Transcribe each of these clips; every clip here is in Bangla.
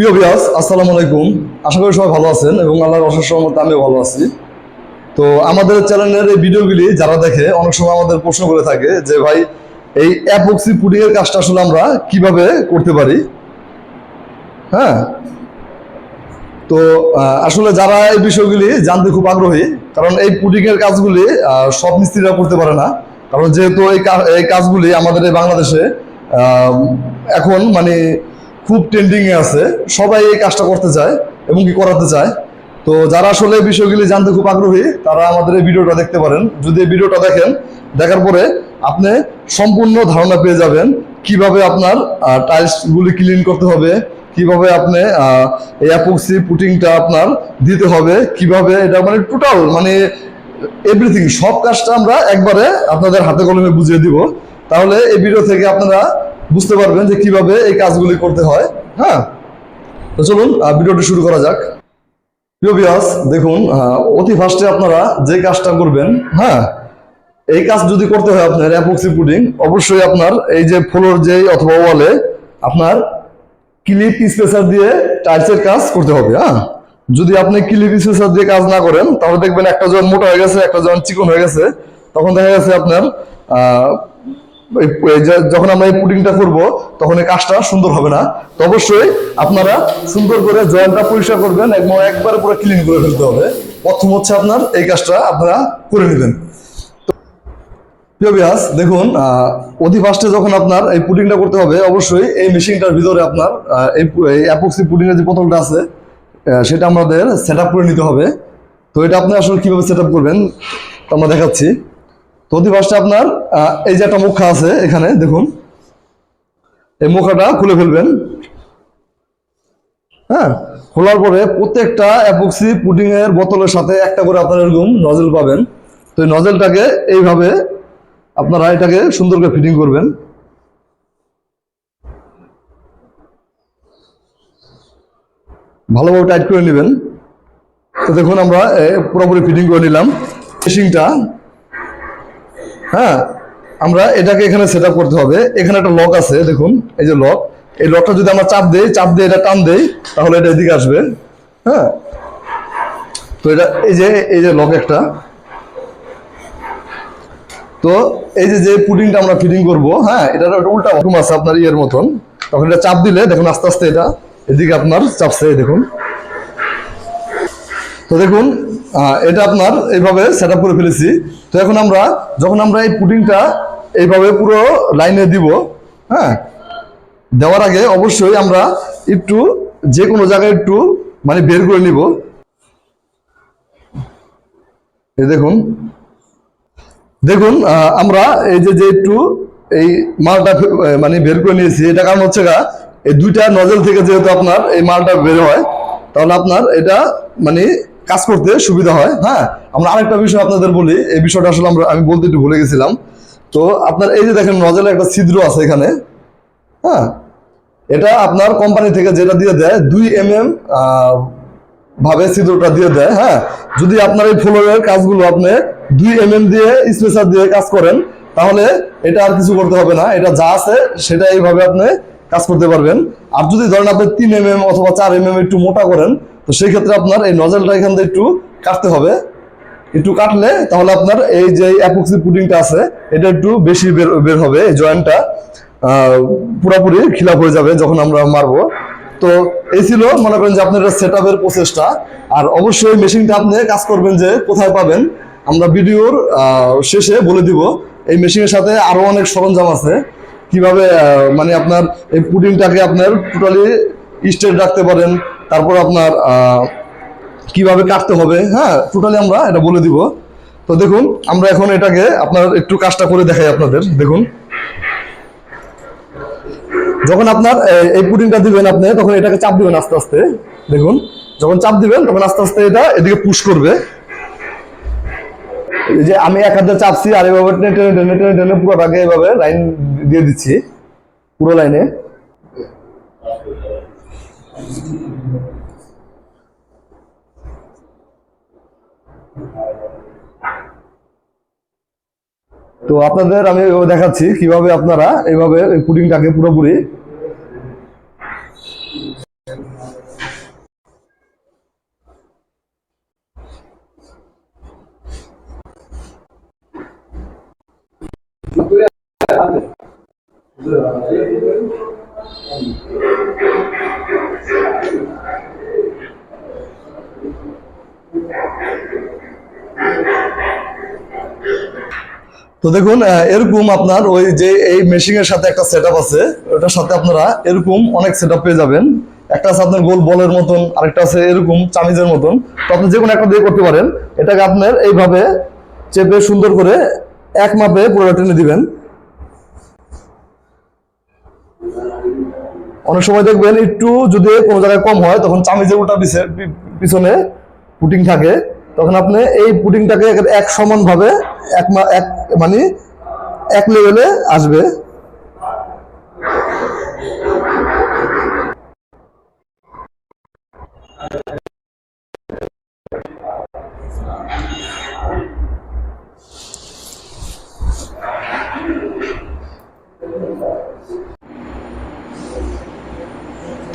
প্রিয় বিয়াস আসসালামু আলাইকুম। আশা করি সবাই ভালো আছেন এবং আল্লাহর অশেষ রহমতে আমিও ভালো আছি। তো আমাদের চ্যানেলের এই ভিডিওগুলি যারা দেখে, অনেক সময় আমাদের প্রশ্ন করে থাকে যে, ভাই, এই অ্যাপক্সি পুডিং এর কাজটা আসলে আমরা কীভাবে করতে পারি? হ্যাঁ? তো আসলে যারা এই বিষয়গুলি জানতে খুব আগ্রহী, কারণ এই পুডিং এর কাজগুলি সব মিস্ত্রিরা করতে পারে না। কারণ যেহেতু এই কাজগুলি আমাদের এই বাংলাদেশে এখন মানে খুব ট্রেন্ডিং এ আছে। সবাই এই কাজটা করতে চায় এবং কি করাতে চায়। তো যারা আসলে বিষয়গুলি জানতে খুব আগ্রহী, তারা আমাদের এই ভিডিওটা দেখতে পারেন। যদি এই ভিডিওটা দেখেন, দেখার পরে আপনি সম্পূর্ণ ধারণা পেয়ে যাবেন কীভাবে আপনার টাইলস গুলি ক্লিন করতে হবে, কীভাবে আপনি এই অ্যাপক্সি পুটিংটা আপনার দিতে হবে, কীভাবে এটা মানে টোটাল মানে এভরিথিং সব কাজটা আমরা একবারে আপনাদের হাতে কলমে বুঝিয়ে দিব। তাহলে এই ভিডিও থেকে আপনারা বুঝতে পারবেন যে কীভাবে এই কাজগুলি করতে হয় হ্যাঁ? তো চলুন ভিডিওটি শুরু করা যাক। প্রিয় বিয়াস দেখুন অতি ফার্স্টে আপনারা যে কাজটা করবেন হ্যাঁ এই কাজ যদি করতে হয় আপনার অ্যাপক্সি পুডিং অবশ্যই আপনার এই যে ফ্লোর যে, অথবা ওয়ালে আপনার ক্লিপ স্পেসার দিয়ে টাইলসের কাজ করতে হবে হ্যাঁ? যদি আপনি ক্লিপ স্পেসার দিয়ে কাজ না করেন, তাহলে দেখবেন একটা জন মোটা হয়ে গেছে, একটা জন চিকন হয়ে গেছে, তখন দেখা গেছে আপনার যখন আমরা এই পুডিংটা করব, তখন এই কাজটা সুন্দর হবে না। তো অবশ্যই আপনারা সুন্দর করে জয়েন্টটা পরিষ্কার করবেন এবং একবার পুরো ক্লিন করে ফেলতে হবে। প্রথম হচ্ছে আপনার এই কাজটা আপনারা করে নেবেন। প্রিয় বিয়াস দেখুন অতি ফার্স্টে যখন আপনার এই পুডিংটা করতে হবে, অবশ্যই এই মেশিনটার ভিতরে আপনার এই অ্যাপক্সি পুডিংয়ের যে বোতলটা আছে সেটা আমাদের সেট করে নিতে হবে। তো এটা আপনি আসলে কীভাবে সেট করবেন আমরা দেখাচ্ছি। তো অতি ফার্স্টে আপনার এই যে একটা মুখা আছে এখানে, দেখুন। এই মুখাটা খুলে ফেলবেন। হ্যাঁ খোলার পরে প্রত্যেকটা অ্যাপক্সি পুডিং এর বোতলের সাথে একটা করে আপনার এরকম নজেল পাবেন। তো এই নজেলটাকে এইভাবে আপনারা এটাকে সুন্দর করে ফিটিং করবেন। ভালোভাবে টাইট করে নেবেন। তো দেখুন আমরা পুরোপুরি ফিটিং করে নিলাম। ফিশিংটা হ্যাঁ আমরা এটাকে এখানে সেট করতে হবে। এখানে একটা লক আছে, দেখুন, এই যে লক এই লকটা যদি আমরা চাপ দেই, চাপ দিয়ে এটা টান দেই, তাহলে এটা এদিকে আসবে। হ্যাঁ? তো এটা, এই যে এই যে লক একটা। তো এই যে যে পুডিংটা আমরা ফিটিং করব হ্যাঁ এটা একটা উল্টা রকম আছে আপনার ইয়ের মতন। তখন এটা চাপ দিলে, দেখুন, আস্তে আস্তে এটা এদিকে আপনার চাপছে, দেখুন। তো দেখুন এটা আপনার এইভাবে সেট করে ফেলেছি। তো এখন আমরা, যখন আমরা এই পুডিংটা এইভাবে পুরো লাইনে দিব হ্যাঁ দেওয়ার আগে অবশ্যই আমরা একটু যে কোনো জায়গায় একটু মানে বের করে নিব। এই দেখুন। দেখুন আমরা এই যে যে একটু এই মালটা মানে বের করে নিয়েছি, এটা কারণ হচ্ছে গা, এই দুইটা নজল থেকে যেহেতু আপনার এই মালটা বের হয়, তাহলে আপনার এটা মানে কাজ করতে সুবিধা হয় হ্যাঁ? আমরা আরেকটা বিষয় আপনাদের বলি, এই বিষয়টা আসলে আমরা আমি বলতে একটু ভুলে গেছিলাম। তো আপনার এই যে দেখেন নজলের একটা ছিদ্র আছে এখানে হ্যাঁ? এটা আপনার কোম্পানি থেকে যেটা দিয়ে দেয়, দুই এম এম ভাবে ছিদ্রটা দিয়ে দেয় হ্যাঁ? যদি আপনার এই ফ্লোরের কাজগুলো আপনি দুই এম এম দিয়ে স্পেসার দিয়ে কাজ করেন, তাহলে এটা আর কিছু করতে হবে না। এটা যা আছে, সেটা এইভাবে আপনি কাজ করতে পারবেন। আর যদি ধরেন আপনি তিন এম এম অথবা চার এম এম একটু মোটা করেন, তো সেই ক্ষেত্রে আপনার এই নজলটা এখান থেকে একটু কাটতে হবে। একটু কাটলে তাহলে আপনার এই যে অ্যাপক্সি পুডিংটা আছে, এটা একটু বেশি বের বের হবে, এই জয়েন্টটা পুরোপুরি খিলাপ হয়ে যাবে যখন আমরা মারবো। তো এই ছিল, মনে করেন যে আপনার সেট আপের প্রসেসটা আর অবশ্যই মেশিনটা আপনি কাজ করবেন যে কোথায় পাবেন। আমরা ভিডিওর শেষে বলে দিব, এই মেশিনের সাথে আরও অনেক সরঞ্জাম আছে। কীভাবে মানে আপনার এই পুডিংটাকে আপনার টোটালি স্টেট রাখতে পারেন, তারপর আপনার কীভাবে কাটতে হবে হ্যাঁ টোটালি আমরা এটা বলে দিব। তো দেখুন, আমরা এখন এটাকে আপনার একটু কাজটা করে দেখাই আপনাদের, দেখুন। যখন আপনার এই পুডিংটা দিবেন আপনি, তখন এটাকে চাপ দিবেন আস্তে আস্তে, দেখুন। যখন চাপ দিবেন, তখন আস্তে আস্তে এটা এদিকে পুশ করবে। যে আমি এক হাতে চাপছি, আর এভাবে টেনে টেনে টেনে টেনে টেনে পুরোটাকে এভাবে লাইন দিয়ে দিচ্ছি, পুরো লাইনে। তো আপনাদের আমি দেখাচ্ছি কীভাবে আপনারা এইভাবে এই পুডিংটাকে পুরোপুরি তো দেখুন এরকম আপনার ওই যে এই মেশিং এর সাথে একটা সেটআপ আছে, ওটার সাথে আপনারা এরকম অনেক সেটআপ পেয়ে যাবেন। একটা আছে আপনার গোল বলের মতন, আরেকটা আছে এরকম চামিজের মতন। তো আপনি যে কোনো একটা দিয়ে করতে পারেন। এটাকে আপনার এইভাবে চেপে সুন্দর করে এক মাপে পুরোটা টেনে দিবেন। অনেক সময় দেখবেন একটু যদি কোনো জায়গায় কম হয়, তখন চামিজের উল্টা পিছনে পুটিং থাকে। তখন আপনি এই পুটিংটাকে এক- সমানভাবে সমান ভাবে এক এক মানে এক লেভেলে আসবে।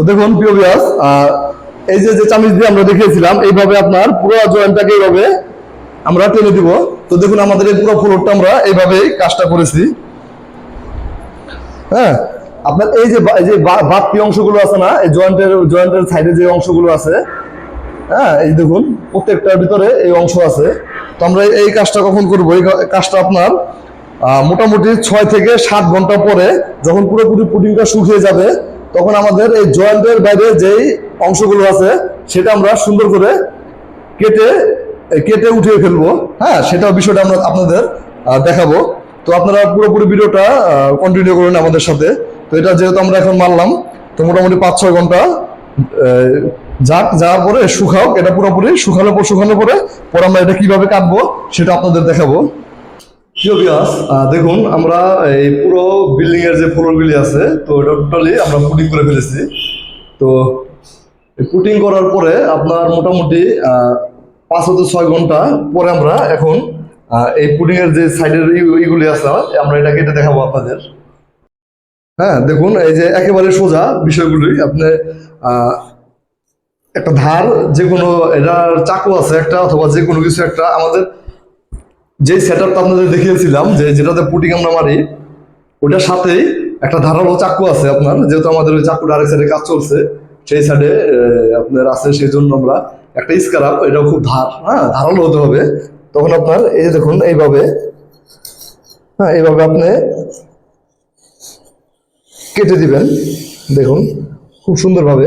তো দেখুন, প্রিয় বিয়াস এই যে যে চামিচ দিয়ে আমরা দেখিয়েছিলাম, এইভাবে আপনার পুরো জয়েন্টটাকে এইভাবে আমরা টেনে দিব। তো দেখুন, আমাদের এই পুরো ফ্লোরটা আমরা এইভাবেই কাজটা করেছি। হ্যাঁ আপনার এই যে এই যে বা- বাড়তি অংশগুলো আছে না, এই জয়েন্টের জয়েন্টের সাইডে যে অংশগুলো আছে হ্যাঁ এই দেখুন, প্রত্যেকটার ভিতরে এই অংশ আছে। তো আমরা এই কাজটা কখন করব? এই কাজটা আপনার মোটামুটি ছয় থেকে সাত ঘণ্টা পরে যখন পুরোপুরি পুডিংটা শুকিয়ে যাবে তখন আমাদের এই জয়েন্টের বাইরে যেই অংশগুলো আছে, সেটা আমরা সুন্দর করে কেটে কেটে উঠিয়ে ফেলব। হ্যাঁ সেটা বিষয়টা আমরা আপনাদের দেখাবো। তো আপনারা পুরোপুরি ভিডিওটা কন্টিনিউ করুন আমাদের সাথে। তো এটা যেহেতু আমরা এখন মারলাম, তো মোটামুটি পাঁচ ছয় ঘণ্টা যাক, যাওয়ার পরে শুকাও। এটা পুরোপুরি শুকানোর পর শুকানোর পরে পরে আমরা এটা কীভাবে কাটবো, সেটা আপনাদের দেখাবো। দেখুন, আমরা এই পুরো বিল্ডিং এর যে ফ্লোরগুলি আছে, তো এটা টোটালি আমরা পুটিং করে ফেলেছি। তো পুটিং করার পরে আপনার মোটামুটি পাঁচ হতে ছয় ঘণ্টা পরে আমরা এখন এই পুডিং এর যে সাইডের ইগুলি আছে, আমরা এটা কেটে দেখাবো আপনাদের। হ্যাঁ দেখুন, এই যে একেবারে সোজা বিষয়গুলি। আপনি একটা ধার যে কোনো এটার চাকু আছে একটা অথবা যে কোনো কিছু একটা আমাদের যে সেট আপটা আপনাদের দেখিয়েছিলাম, যে যেটাতে পুটিং আমরা মারি ওটার সাথেই একটা ধারালো চাকু আছে আপনার, যেহেতু আমাদের ওই চাকুটা আরেক সাইডে কাজ চলছে, সেই সাইডে আপনার আছে সেই জন্য আমরা একটা স্কারাপ এটাও খুব ধার হ্যাঁ ধারালো হতে হবে। তখন আপনার এই দেখুন, এইভাবে হ্যাঁ এইভাবে আপনি কেটে দিবেন, দেখুন, খুব সুন্দরভাবে।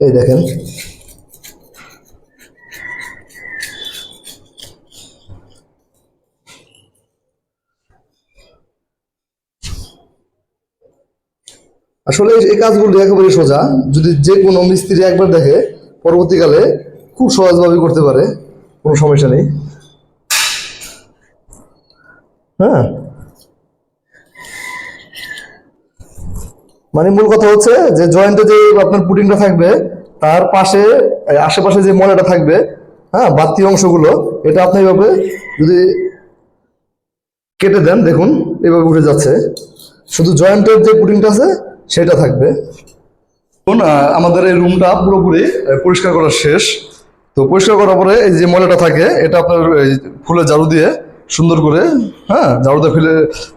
এই দেখেন আসলে এই- কাজগুলো একেবারে সোজা। যদি যে কোনো মিস্ত্রি একবার দেখে, পরবর্তীকালে খুব সহজভাবে করতে পারে, কোনো সমস্যা নেই। হ্যাঁ? মানে মূল কথা হচ্ছে যে জয়েন্টে যে আপনার পুটিংটা থাকবে, তার পাশে আশেপাশে যে ময়লাটা থাকবে হ্যাঁ বাড়তি অংশগুলো, এটা আপনি এইভাবে যদি কেটে দেন, দেখুন, এভাবে উঠে যাচ্ছে। শুধু জয়েন্টের যে পুটিংটা আছে সেটা থাকবে। আমাদের এই রুমটা পুরোপুরি পরিষ্কার করা শেষ। তো পরিষ্কার করার পরে এই যে ময়লাটা থাকে, এটা আপনার ফুলের ঝাড়ু দিয়ে সুন্দর করে হ্যাঁ ঝাড়ুতে ফেলে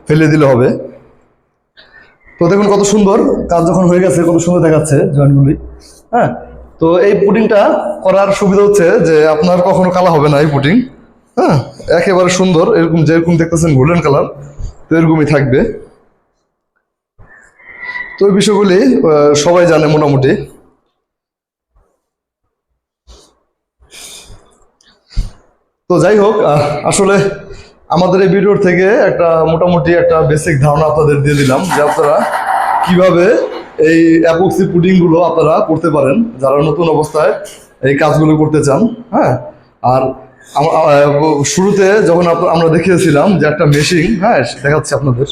ফেলে দিলে হবে। তো দেখুন কত সুন্দর, কাজ যখন হয়ে গেছে, কত সুন্দর দেখাচ্ছে জয়েন্টগুলি হ্যাঁ। তো এই পুডিংটা করার সুবিধা হচ্ছে যে আপনার কখনো কালা হবে না এই পুডিং হ্যাঁ। একেবারে সুন্দর, এরকম যেরকম দেখতেছেন গোল্ডেন কালার তো এরকমই থাকবে। তো এই বিষয়গুলি সবাই জানে মোটামুটি। তো যাই হোক আসলে আমাদের এই ভিডিওর থেকে একটা মোটামুটি একটা বেসিক ধারণা আপনাদের দিয়ে দিলাম যে আপনারা কীভাবে এই অ্যাপক্সি পুডিংগুলো আপনারা করতে পারেন, যারা নতুন অবস্থায় এই কাজগুলো করতে চান হ্যাঁ? আর শুরুতে যখন আমরা দেখিয়েছিলাম যে একটা মেশিন হ্যাঁ দেখাচ্ছি আপনাদের।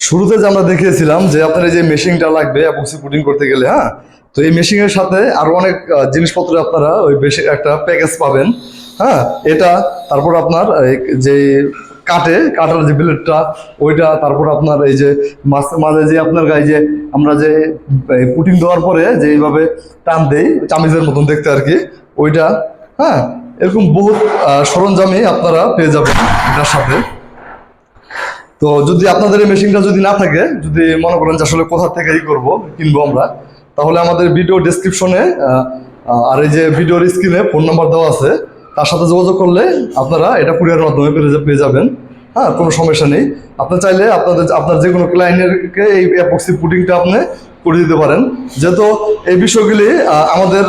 শুরুতে যে আমরা দেখিয়েছিলাম যে আপনার এই যে মেশিনটা লাগবে অ্যাপক্সি পুডিং করতে গেলে হ্যাঁ? তো এই মেশিনের সাথে আরও অনেক জিনিসপত্র আপনারা ওই বেশি একটা প্যাকেজ পাবেন হ্যাঁ? এটা, তারপর আপনার যে কাটে কাটার যে ব্লেডটা ওইটা, তারপর আপনার এই যে মাঝে মাঝে যে আপনার গায়ে যে আমরা যে পুটিং দেওয়ার পরে যে এইভাবে টান দেই, চামিজের মতন দেখতে আর কি, ওইটা হ্যাঁ? এরকম বহুত সরঞ্জামই আপনারা পেয়ে যাবেন এটার সাথে। তো যদি আপনাদের এই মেশিনটা যদি না থাকে, যদি মনে করেন যে আসলে কোথা থেকে ই করব, কিনবো আমরা, তাহলে আমাদের ভিডিও ডেসক্রিপশনে আর এই যে ভিডিওর স্ক্রিনে ফোন নাম্বার দেওয়া আছে, তার সাথে যোগাযোগ করলে আপনারা এটা কুরিয়ারের মাধ্যমে পেয়ে যাবেন। হ্যাঁ কোনো সমস্যা নেই। আপনি চাইলে আপনাদের, আপনার যে কোনো ক্লায়েন্টকে এই অ্যাপক্সি পুটিংটা আপনি করে দিতে পারেন। যেহেতু এই বিষয়গুলি আমাদের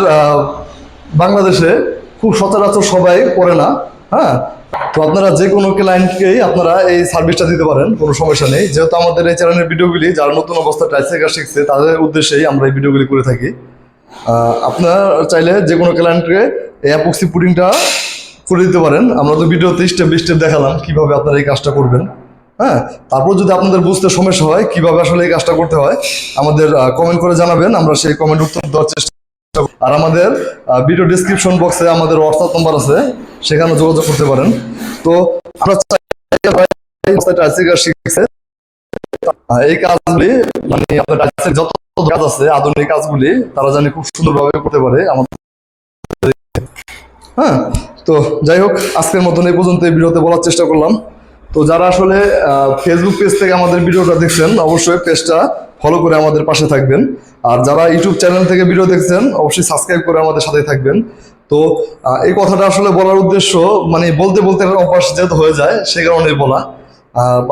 বাংলাদেশে খুব সচরাচর সবাই করে না। হ্যাঁ তো আপনারা যে কোনো ক্লায়েন্টকেই আপনারা এই সার্ভিসটা দিতে পারেন, কোনো সমস্যা নেই। যেহেতু আমাদের এই চ্যানেলের ভিডিওগুলি যারা নতুন অবস্থা টাইসেকার শিখছে, তাদের উদ্দেশ্যেই আমরা এই ভিডিওগুলি করে থাকি। আপনারা চাইলে যে কোনো ক্লায়েন্টকে এই অ্যাপক্সি পুটিংটা করে দিতে পারেন। আমরা তো ভিডিওতে স্টেপ বাই স্টেপ দেখালাম কীভাবে আপনারা এই কাজটা করবেন। হ্যাঁ তারপর যদি আপনাদের বুঝতে সমস্যা হয় কীভাবে আসলে এই কাজটা করতে হয়, আমাদের কমেন্ট করে জানাবেন। আমরা সেই কমেন্ট উত্তর দেওয়ার চেষ্টা। আর আমাদের ভিডিও ডিসক্রিপশন বক্সে আমাদের হোয়াটসঅ্যাপ নাম্বার আছে, সেখানে যোগাযোগ করতে পারেন। তো এই কাজগুলি মানে টাইসের যত কাজ আছে, আধুনিক কাজগুলি, তারা জানি খুব সুন্দরভাবে করতে পারে আমাদের। হ্যাঁ তো যাই হোক, আজকের মতন এই পর্যন্ত এই ভিডিওতে বলার চেষ্টা করলাম। তো যারা আসলে ফেসবুক পেজ থেকে আমাদের ভিডিওটা দেখছেন, অবশ্যই পেজটা ফলো করে আমাদের পাশে থাকবেন। আর যারা ইউটিউব চ্যানেল থেকে ভিডিও দেখছেন, অবশ্যই সাবস্ক্রাইব করে আমাদের সাথে থাকবেন। তো এই কথাটা আসলে বলার উদ্দেশ্য মানে বলতে বলতে একটা অভ্যাস যেহেতু হয়ে যায়, সে কারণেই বলা।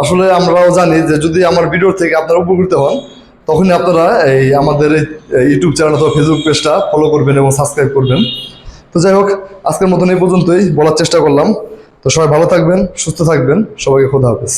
আসলে আমরাও জানি যে যদি আমার ভিডিও থেকে আপনারা উপকৃত হন, তখনই আপনারা এই আমাদের ইউটিউব চ্যানেল অথবা ফেসবুক পেজটা ফলো করবেন এবং সাবস্ক্রাইব করবেন। তো যাই হোক, আজকের মতন এই পর্যন্তই, বলার চেষ্টা করলাম। তো সবাই ভালো থাকবেন, সুস্থ থাকবেন, সবাইকে খোদা হাফেজ।